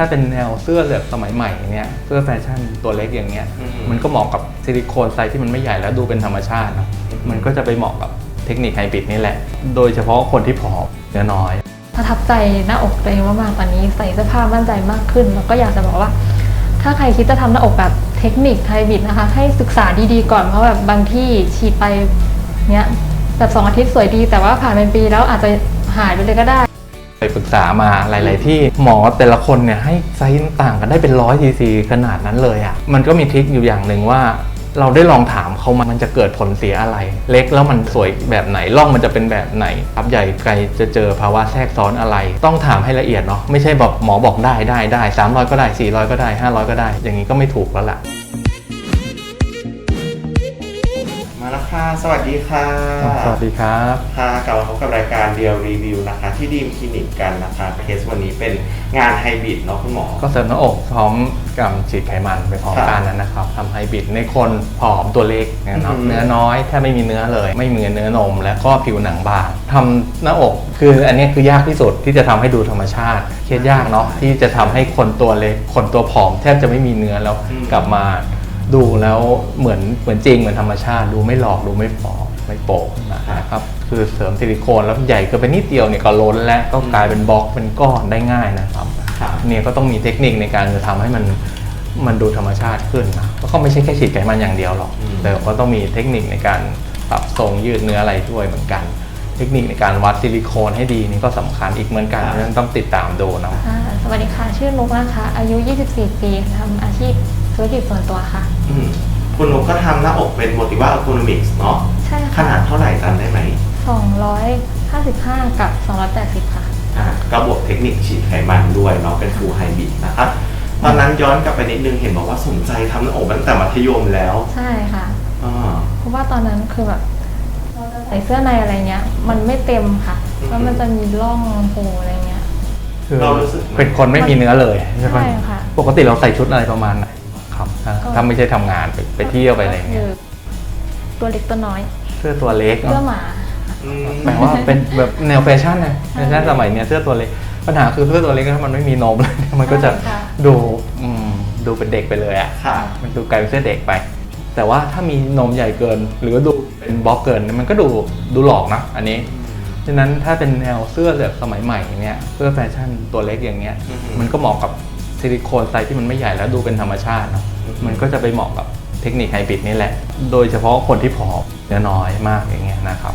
ถ้าเป็นแนวเสื้อแบบสมัยใหม่เนี่ยเสื้อแฟชั่นตัวเล็กอย่างเงี้ยอืมมันก็เหมาะกับซิลิโคนไซส์ที่มันไม่ใหญ่แล้วดูเป็นธรรมชาติเนอะมันก็จะไปเหมาะกับเทคนิคไฮบริดนี่แหละ โดยเฉพาะคนที่ผอมเนื้อน้อย ประทับใจหน้าอกตัวเองมากๆตอนนี้ใส่เสื้อผ้ามั่นใจมากขึ้น แล้วก็อยากจะบอกว่า ถ้าใครคิดจะทำหน้าอกแบบเทคนิคไฮบริดนะคะ ให้ศึกษาดีๆก่อนเพราะแบบบางที่ฉีดไปเนี้ยแบบสองอาทิตย์สวยดี แต่ว่าผ่านเป็นปีแล้วอาจจะหายไปเลยก็ได้ไปปรึกษามาหลาย ๆ ที่หมอแต่ละคนเนี่ยให้ไซส์ต่างกันได้เป็นร้อยซีซีขนาดนั้นเลยอะ่ะมันก็มีทริคอยู่อย่างหนึ่งว่า เราได้ลองถามเขามามันจะเกิดผลเสียอะไร เล็กแล้วมันสวยแบบไหนร่องมันจะเป็นแบบไหนครับใหญ่ไกลจะเจอภาวะแทรกซ้อนอะไร ต้องถามให้ละเอียดเนาะไม่ใช่แบบหมอบอกได้ได้ได้300ก็ได้400ก็ได้500ก็ได้ อย่างนี้ก็ไม่ถูกแล้วล่ะ ค่ะ สวัสดีค่ะสวัสดีครับค่ะกลับมาพบกับรายการเดียวรีวิวนะคะ ที่ดีมคลินิกกันนะคะเคสวันนี้เป็นงานไฮบริดเนาะคุณหมอ ก็เสริมหน้าอกพร้อมกับฉีดไขมันไปพร้อมกันนั้นนะครับทำไฮบริดในคนผอมตัวเล็กเนยเนาะอืม เนื้อน้อยแทบไม่มีเนื้อเลย ไม่มีเนื้อนม และก็ผิวหนังบางทำหน้าอกคืออันนี้คือยากที่สุดที่จะทำให้ดูธรรมชาติเคสยากเนาะที่จะทำให้คนตัวเล็กคนตัวผอม แทบจะไม่มีเนื้อแล้วกลับมา ดูแล้วเหมือนเหมือนจริงเหมือนธรรมชาติ ดูไม่หลอกดูไม่ปลอมไม่โปะนะครับคือเสริมซิลิโคนแล้วใหญ่เกินไปนิดเดียวเนี่ยก็ล้นและก็กลายเป็นบล็อกเป็นก้อนได้ง่ายนะครับค่ะเนี่ยก็ต้องมีเทคนิคในการจะทำให้มันมันดูธรรมชาติขึ้นนะก็ไม่ใช่แค่ฉีดไขมันอย่างเดียวหรอกอืมแต่ก็ต้องมีเทคนิคในการปรับทรงยืดเนื้ออะไรด้วยเหมือนกัน เทคนิคในการวัดซิลิโคนให้ดีนี่ก็สำคัญอีกเหมือนกันเพราะฉะนั้นต้องติดตามดูนะอ่าสวัสดีค่ะชื่อนุกนะคะอายุ 24 ปีทำอาชีพ ธุรกิจส่วนตัวค่ะ อืมคุณนุกก็ทำหน้าอกเป็นโมติว่าอัลโกนมิกส์เนาะใช่ขค่ะนาดเท่าไหร่จำได้ไหม255 กับ 280 ค่ะ อ่าก็บวกเทคนิคฉีดไขมันด้วยเนาะเป็นฟูลไฮบริดนะครับ ตอนนั้นย้อนกลับไปนิดนึงเห็นบอกว่าสนใจทำหน้าอกตั้งแต่มัธยมแล้วใช่ค่ะ อ่า เพราะว่าตอนนั้นคือแบบเราจะใส่เสื้อในอะไรเงี้ย มันไม่เต็มค่ะอืมแล้วมันจะมีร่องโผล่อะไรเงี้ย คือเรารู้สึก เป็นคนไม่มีเนื้อเลยใช่ไหมใช่ค่ะ ปกติเราใส่ชุดอะไรประมาณไหนครับ ถ้าก็ถ้าไม่ใช่ทำงานไปไปเที่ยวไปอะไรอย่างเงี้ยก็คืตัวเล็กตัวน้อยเสื้อตัวเล็กเสื้อเนาะหมา อืมแปลว่าเป็นแบบแนวแฟชั่นนะแฟชั่นสมัยเนี้ยเสื้อตัวเล็กปัญหาคือเสื้อตัวเล็กถ้ามันไม่มีนมเลย มันก็จะใช่ค่ะ ดูอืมดูเป็นเด็กไปเลยอะค่ะ มันดูกลายเป็นเสื้อเด็กไป แต่ว่าถ้ามีนมใหญ่เกิน หรือว่าดูเป็นบล็อกเกิน มันก็ดูดูหลอกนะอันนี้ ฉะนั้นถ้าเป็นแนวเสื้อแบบสมัยใหม่เนี่ยเสื้อแฟชั่นตัวเล็กอย่างเงี้ย อือฮึ มันก็เหมาะกับซิลิโคนไซส์ที่มันไม่ใหญ่แล้วดูเป็นธรรมชาติเนอะอือฮึ มันก็จะไปเหมาะกับเทคนิคไฮบริดนี่แหละ โดยเฉพาะคนที่ผอมเนื้อน้อยมากอย่างเงี้ยนะครับ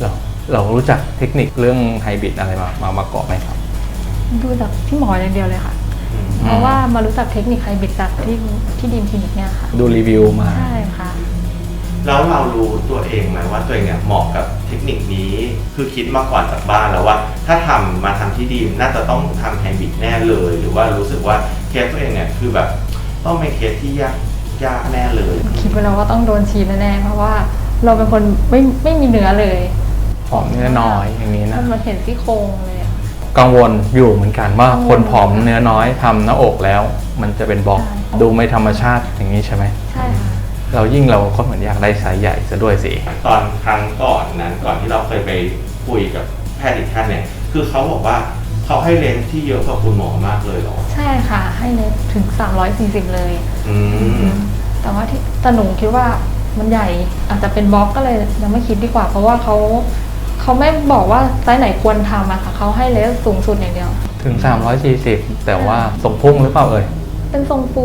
เราเรารู้จักเทคนิคเรื่องไฮบริดอะไรมามามาก่อนไหมครับ ดูจากพี่หมออย่างเดียวเลยค่ะอืมเพราะว่ามารู้จักเทคนิคไฮบริดจากที่ที่ดีมคลินิกเนี่ยค่ะ ดูรีวิวมา ใช่ค่ะ แล้วเรารู้ตัวเองไหมว่าตัวเองเนี่ยเหมาะกับเทคนิคนี้ คือคิดมาก่อนจากบ้านแล้วว่า ถ้าทำมาทำที่ดีมน่าจะต้องทำไฮบริดแน่เลย หรือว่ารู้สึกว่าเคสตัวเองเนี่ยคือแบบ ต้องเป็นเคสที่ยากยากแน่เลย คิดไปแล้วว่าต้องโดนฉีดแน่ๆเพราะว่าเราเป็นคนไม่ไม่มีเนื้อเลยผอมเนื้อน้อยอย่างนี้นะ มันมาเห็นซี่โครงเลยอะ กังวลอยู่เหมือนกันว่ากังวล คนผอมเนื้อน้อยทำหน้าอกแล้ว มันจะเป็นบล็อกใช่ดูไม่ธรรมชาติอย่างนี้ใช่ไหมใช่ค่ะ เรายิ่งเราก็เหมือนอยากได้ไซส์ใหญ่ซะด้วยสิ ตอนครั้งก่อนนั้นก่อนที่เราเคยไปคุยกับแพทย์อีกท่านเนี่ย คือเขาบอกว่า เขาให้เลนส์ที่เยอะกว่าคุณหมอมากเลยเหรอ ใช่ค่ะ ให้เลยถึง 340 เลย อืม แต่ว่าที่แต่หนูคิดว่ามันใหญ่อาจจะเป็นบล็อกก็เลยยังไม่คิดดีกว่า เพราะว่าเขาเขาไม่บอกว่าไซส์ไหนควรทำอะค่ะเขาให้เลสสูงสุดอย่างเดียว ถึง 340 แต่ว่าทรงพุ่งหรือเปล่าเอ่ย เป็นทรงฟู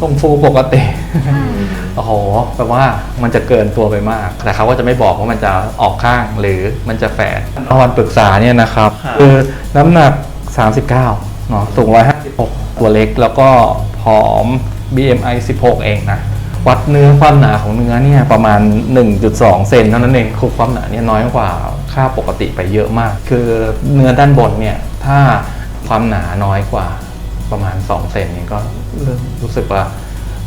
ทรงฟูปกติ ใช่โอ้โหแปลว่ามันจะเกินตัวไปมาก แต่เขาก็จะไม่บอกว่ามันจะออกข้างหรือมันจะแฝดตอนปรึกษาเนี่ยนะครับครับ คือน้ำหนัก 39เนาะสูง 156 ตัวเล็กแล้วก็ผอม BMI 16 เองนะ วัดเนื้อความหนาของเนื้อเนี่ยประมาณ 1.2 เซนเท่านั้นเองคือความหนาเนี่ยน้อยกว่าค่าปกติไปเยอะมาก คือเนื้อด้านบนเนี่ยถ้าความหนาน้อยกว่าประมาณ 2 เซนเนี่ยก็เริ่มรู้สึกว่า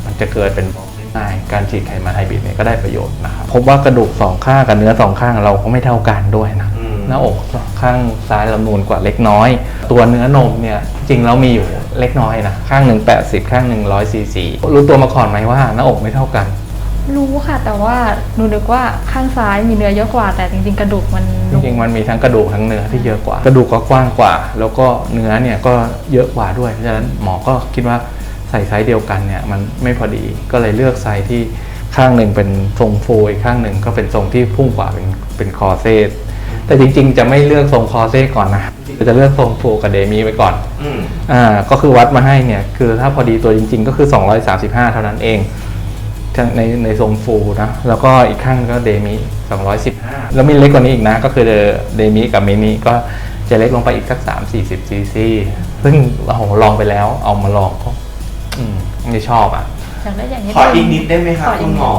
มันจะเกิดเป็นบล็อกได้ง่ายการฉีดไขมันไฮบริดเนี่ยก็ได้ประโยชน์นะครับพบว่ากระดูกสองข้างกับเนื้อสองข้างเราก็ไม่เท่ากันด้วยนะอืมหน้าอกข้างซ้ายลำนูนกว่าเล็กน้อย ตัวเนื้อนมเนี่ยจริงแล้วมีอยู่เล็กน้อยนะข้างหนึ่ง80 ข้างหนึ่งร้อยซีซีรู้ตัวมาก่อนไหมว่าหน้าอกไม่เท่ากัน รู้ค่ะแต่ว่าหนูนึกว่าข้างซ้ายมีเนื้อเยอะกว่า แต่จริง ๆ กระดูกมันจริงๆมันมีทั้งกระดูกทั้งเนื้อที่เยอะกว่า กระดูกก็กว้างกว่า แล้วก็เนื้อเนี่ยก็เยอะกว่าด้วยเพราะฉะนั้นหมอก็คิดว่า ใส่ไซส์เดียวกันเนี่ยมันไม่พอดีก็เลยเลือกไซส์ที่ข้างหนึ่งเป็นทรงฟูอีกข้างหนึ่งก็เป็นทรงที่พุ่งกว่าเป็นเป็นคอเซตแต่จริง ๆ จะไม่เลือกทรงคอเซตก่อนนะจะเลือกทรงฟูกับเดมีไปก่อนอืมอ่าก็คือวัดมาให้เนี่ยคือถ้าพอดีตัวจริง ๆ ก็คือ 235 เท่านั้นเองในในทรงฟูนะแล้วก็อีกข้างก็เดมิ215 แล้วมีเล็กกว่านี้อีกนะ ก็คือเดมิกับมินิก็จะเล็กลงไปอีกสัก 3 40ซีซีซึ่งเราลองไปแล้วเอามาลองก็ อืมไม่ชอบอะ อยากได้อย่างนี้ขออีกนิดได้ไหมครับขออีคุกณนิดหมอ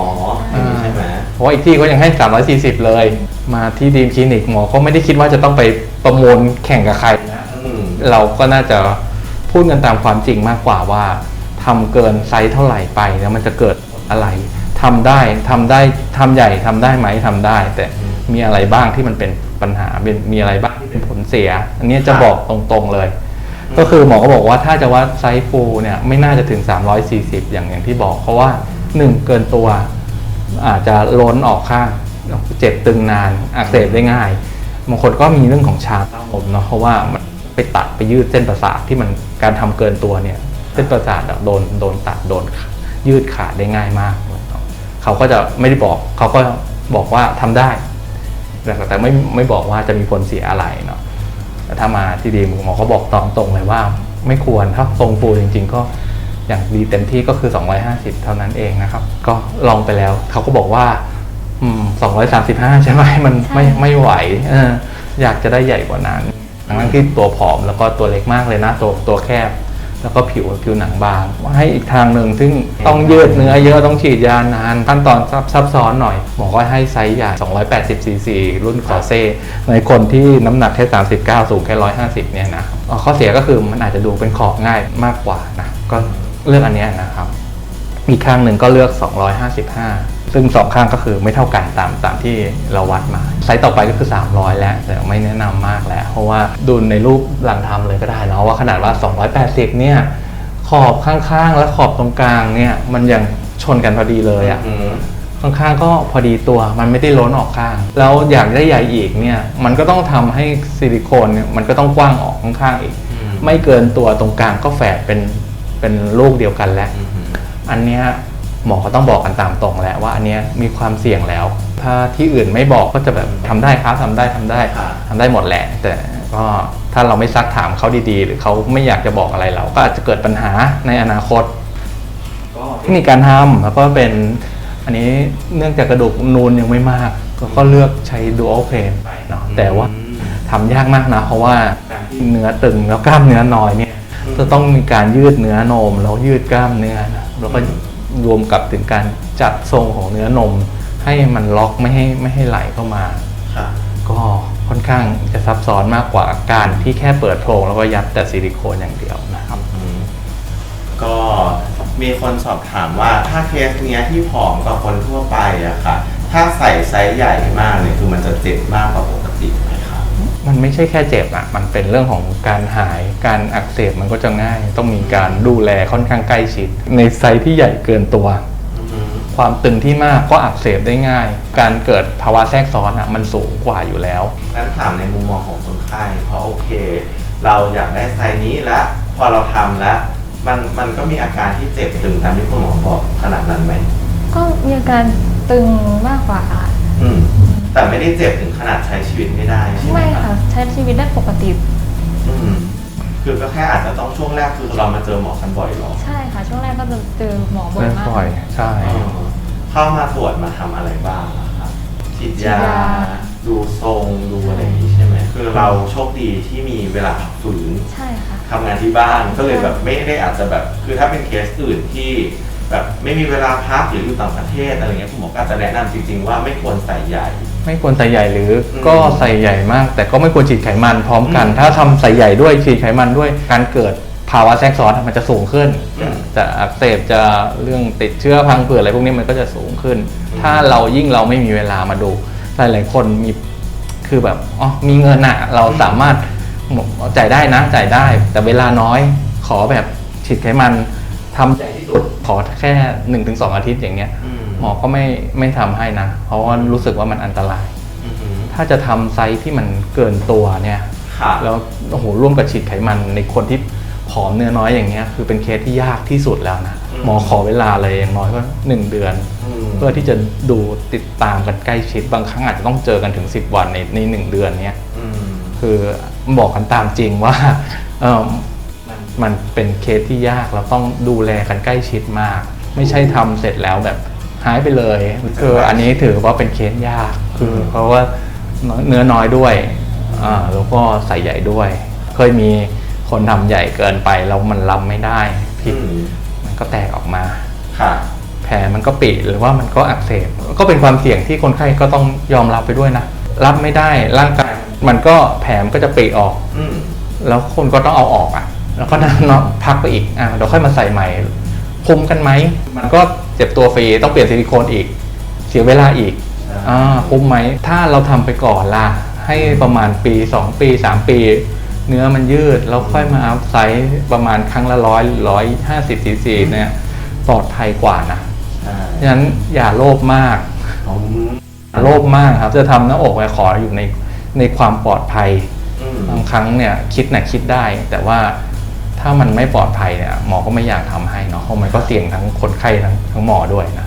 อย่างนี้อ่าใช่ไหมเพราะว่าอีกที่ก็ยังให้ 340 เลย มาที่ดีมคลินิกหมอก็ไม่ได้คิดว่าจะต้องไปประมูลแข่งกับใครนะ อืมเราก็น่าจะพูดกันตามความจริงมากกว่าว่าทำเกินไซส์เท่าไหร่ไปแล้วมันจะเกิดอะไรทำได้ทำได้ทำใหญ่ทำได้ไหมทำได้ แต่มีอะไรบ้างที่มันเป็นปัญหาเป็นมีอะไรบ้างที่เป็นผลเสีย อันนี้จะบอกตรงๆเลย ก็คือหมอก็บอกว่าถ้าจะวัดไซส์ฟูลเนี่ยไม่น่าจะถึง 340 อย่างอย่างที่บอก เพราะว่า 1 เกินตัวอาจจะล้นออกข้างเจ็บตึงนานอักเสบได้ง่ายบางคนก็มีเรื่องของชาเต้านมเนาะเพราะว่ามันไปตัดไปยืดเส้นประสาทที่มันการทำเกินตัวเนี่ย เส้นประสาทโดนโดนตัดโดนยืดขาดได้ง่ายมาก เขาก็จะไม่ได้บอกเขาก็บอกว่าทำได้แต่แต่ไม่ไม่บอกว่าจะมีผลเสียอะไรเนาะ แต่ถ้ามาที่ดีหมอเขาบอกตรงตรงเลยว่า ไม่ควรถ้าทรงฟูจริง ๆ ก็อย่างดีเต็มที่ก็คือ 250 เท่านั้นเองนะครับ ก็ลองไปแล้ว เขาก็บอกว่าอืม235ใช่ไหมมันไม่ไม่ไหวเอออยากจะได้ใหญ่กว่านั้นทั้งนั้นที่ตัวผอมแล้วก็ตัวเล็กมากเลยนะ ตัวตัวแคบ แล้วก็ผิวผิวหนังบางให้อีกทางหนึ่งซึ่งต้องยืดเนื้อเยอะต้องฉีดยานานขั้นตอนซับซับซ้อนหน่อยหมอก็ให้ไซส์ใหญ่ 280 ซีซี รุ่นคอเซในคนที่น้ำหนักแค่ 39 สูงแค่ 150 เนี่ยนะข้อเสียก็คือมันอาจจะดูเป็นขอบง่ายมากกว่านะก็เลือกอันนี้นะครับ อีกข้างหนึ่งก็เลือก 255 ซึ่งสองข้างก็คือไม่เท่ากันตามตามที่เราวัดมา ไซส์ต่อไปก็คือ 300 แล้ว แต่ไม่แนะนำมากแล้ว เพราะว่าดูในรูปหลังทำเลยก็ได้เนาะว่าขนาดว่า 280 เนี่ย ขอบข้างๆ และขอบตรงกลางเนี่ยมันยังชนกันพอดีเลยอะอืมข้างๆก็พอดีตัวมันไม่ได้ล้นออกข้าง แล้วอยากได้ใหญ่อีกเนี่ยมันก็ต้องทำให้ซิลิโคนเนี่ยมันก็ต้องกว้างออกข้างๆอีกอืมไม่เกินตัวตรงกลางก็แฝดเป็นเป็นลูกเดียวกันแล้วอืมอันเนี้ย หมอก็ต้องบอกกันตามตรงแล้วว่าอันเนี้ยมีความเสี่ยงแล้ว ถ้าที่อื่นไม่บอกก็จะแบบทำได้ครับทำได้ทำได้ทำได้หมดแหละ แต่ก็ถ้าเราไม่ซักถามเขาดีๆ หรือเขาไม่อยากจะบอกอะไรเราก็อาจจะเกิดปัญหาในอนาคต ก็เทคนิคการทำแล้วก็เป็นอันนี้เนื่องจากกระดูกนูนยังไม่มาก ก็ก็เลือกใช้ดูอัลเพนไปเนาะแต่ว่าทำยากมากนะ เพราะว่าเนื้อตึงแล้วกล้ามเนื้อน้อยเนี่ยจะต้องมีการยืดเนื้อนมแล้วยืดกล้ามเนื้อนะแล้วก็ รวมกับถึงการจัดทรงของเนื้อนม ให้มันล็อกไม่ให้ไม่ให้ไหลเข้ามา ค่ะ ก็ค่อนข้างจะซับซ้อนมากกว่าการที่แค่เปิดโพรงแล้วก็ยัดแต่ซิลิโคนอย่างเดียวนะครับอืมก็มีคนสอบถามว่าถ้าเคสเนี้ยที่ผอมกว่าคนทั่วไปอะค่ะ ถ้าใส่ไซส์ใหญ่มากเนี่ยคือมันจะเจ็บมากกว่าปกติไหมครับ มันไม่ใช่แค่เจ็บอะมันเป็นเรื่องของการหาย การอักเสบมันก็จะง่าย ต้องมีการดูแลค่อนข้างใกล้ชิด ในไซส์ที่ใหญ่เกินตัวอืมความตึงที่มากก็อักเสบได้ง่าย การเกิดภาวะแทรกซ้อนอะมันสูงกว่าอยู่แล้วงั้นถามในมุมมองของคนไข้เพราะโอเค เราอยากได้ไซส์นี้แล้วพอเราทำแล้วมันมันก็มีอาการที่เจ็บตึงตามที่คุณหมอบอกขนาดนั้นไหมก็มีอาการตึงมากกว่าค่ะอืม แต่ไม่ได้เจ็บถึงขนาดใช้ชีวิตไม่ได้ใช่ไหมไม่ครัค่ะบใช้ชีวิตได้ปกติ อืมคือก็แค่อาจจะต้องช่วงแรกคือเรามาเจอหมอกันบ่อยหรอใช่ค่ะ ช่วงแรกก็จะเจอหมอบ่อยเริ่มมาก ปล่อยใช่อ๋อเข้ามาตรวจมาทำอะไรบ้างอะครับฉีดฉีดยายา ดูทรงดูอะไรอย่างนี้ใช่ไหมคือเราโชคดีที่มีเวลาพักฟื้นใช่ค่ะ ทำงานที่บ้านก็เลยแบบไม่ได้อาจจะแบบ คือถ้าเป็นเคสอื่นที่แบบไม่มีเวลาพักหรืออยู่ต่างประเทศอะไรเงี้ยคุณหมอก็อาจจะแนะนำจริงๆว่าไม่ควรใส่ใหญ่ ไม่ควรใส่ใหญ่หรืออมก็ใส่ใหญ่มาก แต่ก็ไม่ควรฉีดไขมันพร้อมกันอืมถ้าทำใส่ใหญ่ด้วยฉีดไขมันด้วยการเกิดภาวะแทรกซ้อนมันจะสูงขึ้นอืมจะอักเสบจะเรื่องติดเชื้อพังผืดอะไรพวกนี้มันก็จะสูงขึ้นอืมถ้าเรายิ่งเราไม่มีเวลามาดูหลายๆคนมีคือแบบอ๋อมีเงินอะเราสามารถจ่ายได้นะจ่ายได้ แต่เวลาน้อยขอแบบฉีดไขมันทำใหญ่ที่สุดขอแค่หนึ่งถึงสองอาทิตย์อย่างเงี้ยอืม หมอก็ไม่ไม่ทำให้นะ เพราะว่ารู้สึกว่ามันอันตราย อือหือถ้าจะทำไซส์ที่มันเกินตัวเนี่ย ค่ะแล้วโอ้โหร่วมกับฉีดไขมันในคนที่ผอมเนื้อน้อยอย่างเงี้ยคือเป็นเคสที่ยากที่สุดแล้วนะอืมหมอขอเวลาเลยอย่างน้อยก็หนึ่งเดือน อืม เพื่อที่จะดูติดตามกันใกล้ชิดบางครั้งอาจจะต้องเจอกันถึง 10 วันในในหนึ่งเดือนเนี้ยอืมคือบอกกันตามจริงว่าเออมันเป็นเคสที่ยากเราต้องดูแลกันใกล้ชิดมาก ไม่ใช่ทำเสร็จแล้วแบบ หายไปเลยคืออันนี้ถือว่าเป็นเคสยาก คือเพราะว่าเนื้อน้อยด้วยอ่าแล้วก็ใส่ใหญ่ด้วย เคยมีคนทำใหญ่เกินไปแล้วมันรับไม่ได้ผิดอืมมันก็แตกออกมาค่ะแผลมันก็ปิหรือว่ามันก็อักเสบก็เป็นความเสี่ยงที่คนไข้ก็ต้องยอมรับไปด้วยนะรับไม่ได้ร่างกายมันก็แผลมันก็จะปิออกอืมแล้วคนก็ต้องเอาออกอะ แล้วก็นั่งนอนพักไปอีกอะเดี๋ยวค่อยมาใส่ใหม่ คุ้มกันไหม มันก็เจ็บตัวฟรีต้องเปลี่ยนซิลิโคนอีก เสียเวลาอีกอ่าคุ้มไหม ถ้าเราทำไปก่อนล่ะ ให้ประมาณปี 2 ปี 3 ปี เนื้อมันยืด แล้วค่อยมาอัพไซส์ประมาณครั้งละร้อยร้อยห้าสิบซีซีเนี่ยปลอดภัยกว่านะใช่ฉะนั้นอย่าโลภมากอืมโลภมากครับจะทำหน้าอกไว้ขออยู่ในในความปลอดภัย อืม บางครั้งเนี่ยคิดนะคิดได้ แต่ว่า ถ้ามันไม่ปลอดภัยเนี่ยหมอก็ไม่อยากทำให้เนาะเพราะมันก็เสี่ยงทั้งคนไข้ทั้งทั้งหมอด้วยนะ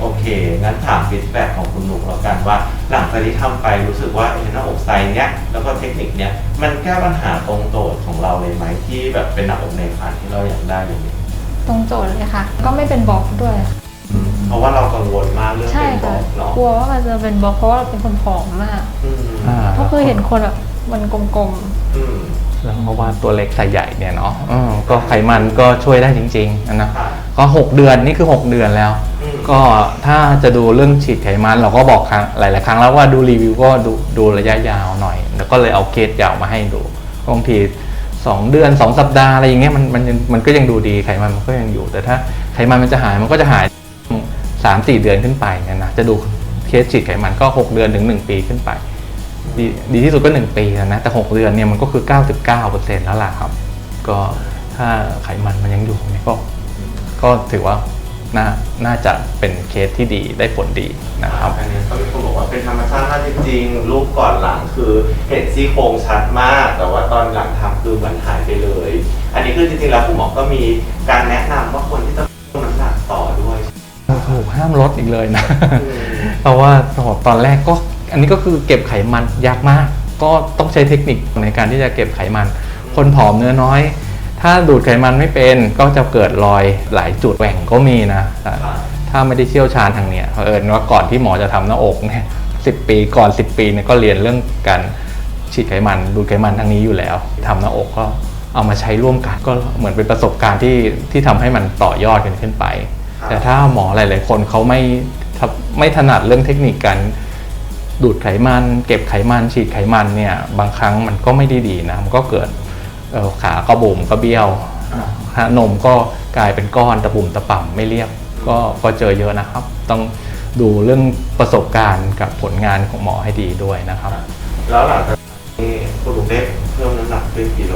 โอเค งั้นถามฟีดแบ็กของคุณหนุกแล้วกันว่า หลังจากที่ทำไปรู้สึกว่าเอ็นหน้าอกไซส์เนี้ยแล้วก็เทคนิคเนี้ยมันแก้ปัญหาตรงโจทย์ของเราเลยไหมที่แบบเป็นหน้าอกในฝันที่เราอยากได้อย่างนี้ตรงโจทย์เลยค่ะ ก็ไม่เป็นบล็อกด้วย เพราะว่าเรากังวลมากเรื่องใช่เป็นบค่ะอกเนาะกลัวว่ามันจะเป็นบล็อกเพราะว่าเราเป็นคนผอมมากอืมอ่าเพราะคือเห็นคนแบบมันกลมอืม แล้วเพราะว่าตัวเล็กใส่ใหญ่เนี่ยเนาะเออก็ไขมันก็ช่วยได้จริงๆนะค่ะก็ 6 เดือนนี่คือ 6 เดือนแล้วอืมก็ถ้าจะดูเรื่องฉีดไขมันเราก็บอกครั้งหลายๆครั้งแล้วว่าดูรีวิวก็ดูดูระยะยาวหน่อย แล้วก็เลยเอาเคสยาวมาให้ดูบางที2 เดือน 2 สัปดาห์อะไรอย่างเงี้ยมันมันยังมันก็ยังดูดีไขมันมันก็ยังอยู่ แต่ถ้าไขมันมันจะหายมันก็จะหาย 3 4 เดือนขึ้นไปเนี่ยนะจะดูเคสฉีดไขมันก็ 6 เดือนถึง 1 ปีขึ้นไป ดีดีที่สุดก็ 1 ปีนะแต่ 6 เดือนเนี่ยมันก็คือ 99%แล้วล่ะครับ ก็ถ้าไขมันมันยังอยู่เนี่ยก็ก็ถือว่าน่าน่าจะเป็นเคสที่ดีได้ผลดีนะครับอันนี้ก็มีคนบอกว่าเป็นธรรมชาติมากจริงๆรูปก่อนหลังคือเห็นซี่โครงชัดมาก แต่ว่าตอนหลังทำคือมันหายไปเลย อันนี้คือจริงๆแล้วคุณหมอก็มีการแนะนำว่าควรที่จะเพิ่มน้ำหนักต่อด้วยถูกห้ามลดอีกเลยนะอืมเพราะว่าโอ้โหตอนแรกก็ อันนี้ก็คือเก็บไขมันยากมาก ก็ต้องใช้เทคนิคในการที่จะเก็บไขมัน คนผอมเนื้อน้อย ถ้าดูดไขมันไม่เป็นก็จะเกิดรอยหลายจุดแหว่งก็มีนะ ถ้าไม่ได้เชี่ยวชาญทางเนี้ยเผอิญว่าก่อนที่หมอจะทำหน้าอกเนี่ยสิปีก่อน 10 ปีเนี่ยก็เรียนเรื่องการฉีดไขมันดูดไขมันทางนี้อยู่แล้วทำหน้าอกก็เอามาใช้ร่วมกันก็เหมือนเป็นประสบการณ์ที่ที่ทำให้มันต่อยอดกันขึ้นไป แต่ถ้าหมอหลาย ๆ คนเขาไม่ไม่ถนัดเรื่องเทคนิคการ ดูดไขมัน เก็บไขมันฉีดไขมันเนี่ยบางครั้งมันก็ไม่ได้ดีนะมันก็เกิดเอ่อขาก็บุ๋มก็เบี้ยวฮะนมก็กลายเป็นก้อนตะปุ่มตะป่ำไม่เรียบก็ก็เจอเยอะนะครับ ต้องดูเรื่องประสบการณ์กับผลงานของหมอให้ดีด้วยนะครับ แล้วหลังจากนี้คุณลุงได้เพิ่มน้ำหนักขึ้นกี่โล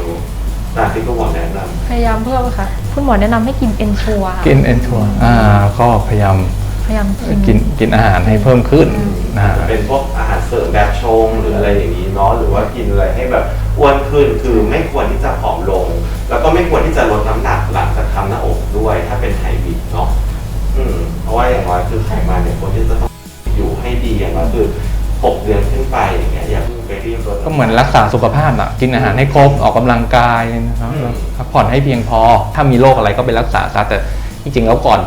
ตามที่คุณหมอแนะนำๆพยายามเพิ่มค่ะคุณหมอแนะนำให้กินเอนชัวกินเอนทัวอ่าก็พยายามพยายามกินกินกินอาหารให้เพิ่มขึ้นนะ อาจจะเป็นพวกอาหารเสริมแบบชงหรืออะไรอย่างนี้เนาะหรือว่ากินอะไรให้แบบอ้วนขึ้นคือไม่ควรที่จะผอมลง แล้วก็ไม่ควรที่จะลดน้ำหนักหลังจากทำหน้าอกด้วย ถ้าเป็นไฮบริดเนาะอืมเพราะว่าอย่างน้อยคือไขมันเนี่ยควรที่จะต้องอยู่ให้ดีอย่างน้อยคือหกเดือนขึ้นไปอย่างเงี้ยอย่าเพิ่งไปรีบลดก็เหมือนรักษาสุขภาพอะกินอาหารให้ครบออกกำลังกายนะครับอืมพักผ่อนให้เพียงพอ ถ้ามีโรคอะไรก็ไปรักษาซะแต่จริงๆแล้วก่อน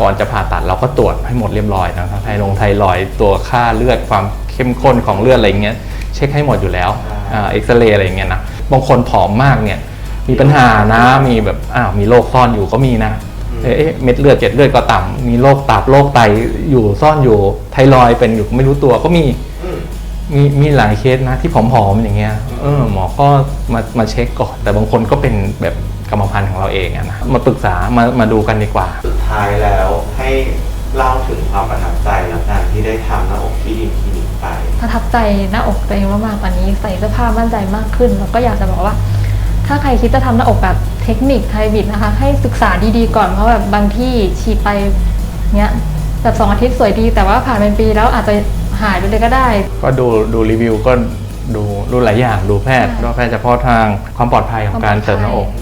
ก่อนจะผ่าตัดเราก็ตรวจให้หมดเรียบร้อยนะครับไทลงไทรอยด์ตัวค่าเลือดความเข้มข้นของเลือดอะไรเงี้ยเช็คให้หมดอยู่แล้วอ่าเอ็กซเรย์อะไรเงี้ยนะบางคนผอมมากเนี่ยมีปัญหานะมีแบบอ้าวมีโรคซ่อนอยู่ก็มีนะเอ๊ะเม็ดเลือดเกล็ดเลือดก็ต่ำมีโรคตับโรคไตอยู่ซ่อนอยู่ไทรอยด์เป็นอยู่ไม่รู้ตัวก็มีอืมมีมีหลายเคสนะที่ผอมๆอย่างเงี้ยเออหมอก็มามาเช็คก่อน แต่บางคนก็เป็นแบบ กรรมพันธุ์ของเราเองอะนะมาปรึกษามามาดูกันดีกว่า สุดท้ายแล้วให้เล่าถึงความประทับใจแล้วกันที่ได้ทำหน้าอกที่ดิมคลินิกไป ประทับใจหน้าอกตัวเองมากๆตอนนี้ใส่เสื้อผ้ามั่นใจมากขึ้น แล้วก็อยากจะบอกว่า ถ้าใครคิดจะทำหน้าอกแบบเทคนิคไฮบริดนะคะ ให้ศึกษาดีๆก่อนเพราะแบบบางที่ฉีดไปเนี้ยแบบสองอาทิตย์สวยดี แต่ว่าผ่านเป็นปีแล้วอาจจะหายไปเลยก็ได้ ก็ดูดูรีวิวก็ดูดูหลายอย่างดูแพทย์ใช่ว่าแพทย์เฉพาะทางความปลอดภัยของการเสริมหน้าอกใช่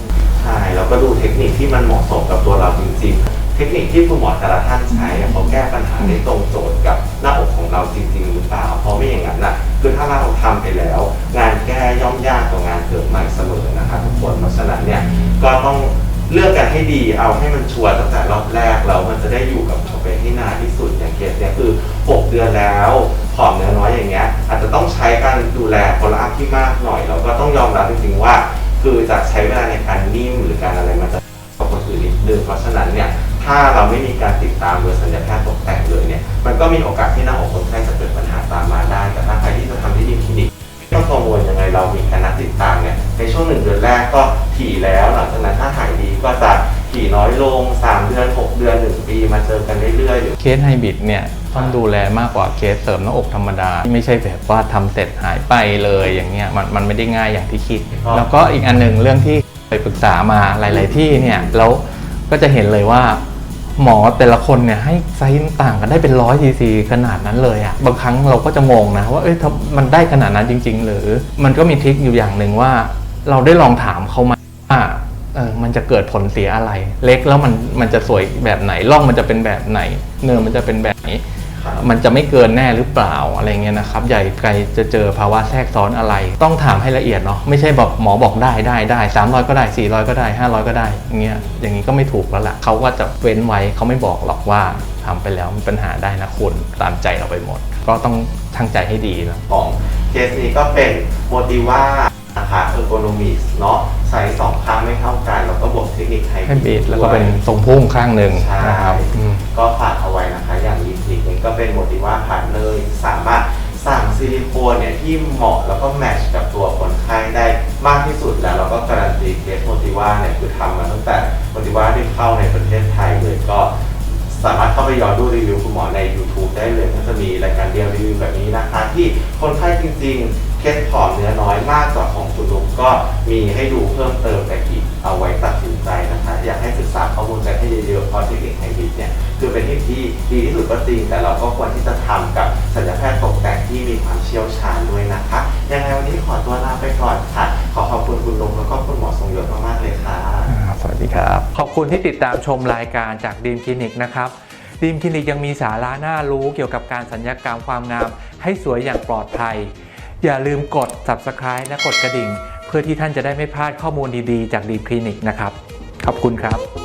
แล้วก็ดูเทคนิคที่มันเหมาะสมกับตัวเราจริงๆ เทคนิคที่คุณหมอแต่ละท่านใช้อะเขาแก้ปัญหาได้ตรงโจทย์กับหน้าอกของเราจริงๆหรือเปล่าเพราะไม่อย่างนั้นนะคือถ้าเราทำไปแล้ว งานแก้ย่อมยากกว่างานเกิดใหม่เสมอนะครับทุกคนเพราะฉะนั้นเนี่ยก็ต้องเลือกกันให้ดีเอาให้มันชัวร์ตั้งแต่รอบแรกแล้วมันจะได้อยู่ ถ้าเราไม่มีการติดตามโดยสัญญาแพทย์ตกแต่งเลยเนี่ย มันก็มีโอกาสที่หน้าอกคนไข้จะเกิดปัญหาตามมาได้ แต่ถ้าใครที่จะทำที่ดีคลินิกไม่ต้องกังวลยังไงเรามีการนัดติดตามเนี่ย ในช่วงหนึ่งเดือนแรกก็ถี่แล้ว หลังจากนั้นถ้าหายดีก็จะถี่น้อยลง 3 เดือน 6 เดือน 1 ปีมาเจอกันเรื่อยๆหรือเคสไฮบริดเนี่ยต้องดูแลมากกว่าเคสเสริมหน้าอกธรรมดา ไม่ใช่แบบว่าทำเสร็จหายไปเลยอย่างเงี้ยมันมันไม่ได้ง่ายอย่างที่คิดครับแล้วก็อีกอันหนึ่งเรื่องที่ไปปรึกษามาหลาย ๆ ที่เนี่ยแล้วก็จะเห็นเลยว่า หมอแต่ละคนเนี่ยให้ไซส์ต่างกันได้เป็นร้อยซีซีขนาดนั้นเลยอะบางครั้งเราก็จะงงนะว่าเอ้ยทำมันได้ขนาดนั้นจริง ๆ หรือ มันก็มีทริคอยู่อย่างหนึ่งว่า เราได้ลองถามเขามาว่าเออมันจะเกิดผลเสียอะไร เล็กแล้วมันมันจะสวยแบบไหนร่องมันจะเป็นแบบไหน เนื้อมันจะเป็นแบบ มันจะไม่เกินแน่หรือเปล่าอะไรเงี้ยนะครับ ใหญ่ไกลจะเจอภาวะแทรกซ้อนอะไร ต้องถามให้ละเอียดเนาะไม่ใช่แบบหมอบอกได้ได้ได้สามร้อยก็ได้สี่ร้อยก็ได้ห้าร้อยก็ได้อย่างเงี้ยอย่างนี้ก็ไม่ถูกแล้วล่ะเขาก็จะเว้นไว้เขาไม่บอกหรอกว่าทำไปแล้วมีปัญหาได้นะคุณตามใจเราไปหมด ก็ต้องทั้งใจให้ดีนะของเคสนี้ก็เป็นโมติว่านะคะเออร์โกนมิสเนาะใช้สองข้างไม่เท่ากัน แล้วก็บวกเทคนิคไฮให้บีดแล้วก็ด้วยเป็นทรงพุ่งข้างหนึ่งใช่นะครับอืมก็ฝากเอาไว้นะคะอย่างลิฟิ ก็เป็นโมติว่าพาร์ทเนอร์สามารถสั่งซิลิโคนเนี่ยที่เหมาะแล้วก็แมทช์กับตัวคนไข้ได้มากที่สุดแล้วแล้วก็การันตีเคสโมติว่าเนี่ยคือทำมาตั้งแต่โมติว่าที่เข้าในประเทศไทยเลยก็สามารถเข้าไปย้อนดูรีวิวคุณหมอใน YouTube ได้เลยก็จะมีรายการเดียวรีวิวแบบนี้นะคะ ที่คนไข้จริงๆ เคสผอมเนื้อน้อยมากกว่าของคุณลุงก็มีให้ดูเพิ่มเติมไปอีกเอาไว้ตัดสินใจนะคะ อยากให้ศึกษาข้อมูลกันให้เยอะๆเพราะเทคนิคไฮบริดเนี่ย คือเป็นทคนิคที่ดีที่สุดก็จริงแต่เราก็ควรที่จะทำกับศัลยแพทย์ตกแต่งที่มีความเชี่ยวชาญด้วยนะคะยังไงวันนี้ขอตัวลาไปก่อนค่ะ ขอขอบคุณคุณลุงแล้วก็คุณหมอทรงยศมากๆเลยค่ะอ่าสวัสดีครับ ขอบคุณที่ติดตามชมรายการจากดีมคลินิกนะครับดีมคลินิกยังมีสาระน่ารู้เกี่ยวกับการสัญญกรรมความงาม ให้สวยอย่างปลอดภัย อย่าลืมกด subscribe และกดกระดิ่ง เพื่อที่ท่านจะได้ไม่พลาดข้อมูลดีๆ จากดีมคลินิกนะครับ ขอบคุณครับ